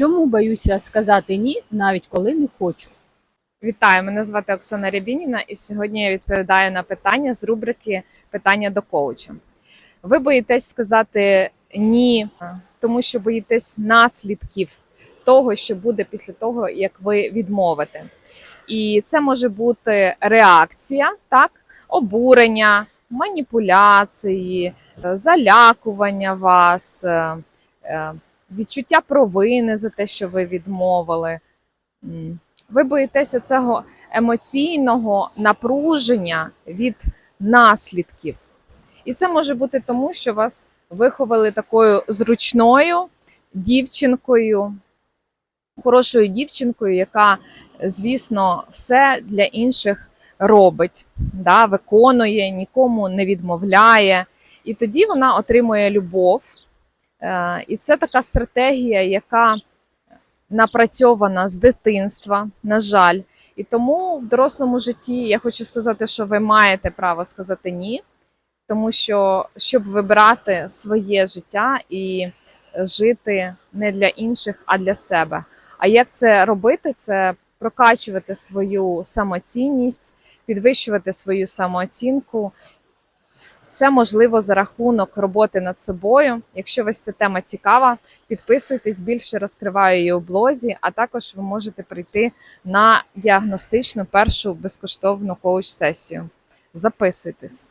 Чому боюся сказати ні, навіть коли не хочу? Вітаю, мене звати Оксана Рябініна, і сьогодні я відповідаю на питання з рубрики Питання до коуча. Ви боїтесь сказати ні, тому що боїтесь наслідків того, що буде після того, як ви відмовите. І це може бути реакція, так, обурення, маніпуляції, залякування вас, е, е, відчуття провини за те, що ви відмовили. Ви боїтеся цього емоційного напруження від наслідків. І це може бути тому, що вас виховали такою зручною дівчинкою, хорошою дівчинкою, яка, звісно, все для інших робить, да, виконує, нікому не відмовляє. І тоді вона отримує любов. Е, І це така стратегія, яка напрацьована з дитинства, на жаль. І тому в дорослому житті я хочу сказати, що ви маєте право сказати ні, тому що щоб вибирати своє життя і жити не для інших, а для себе. А як це робити? Це прокачувати свою самоцінність, підвищувати свою самооцінку. Це можливо за рахунок роботи над собою. Якщо вас ця тема цікава, підписуйтесь, більше розкриваю її у блозі, а також ви можете прийти на діагностичну першу безкоштовну коуч-сесію. Записуйтесь.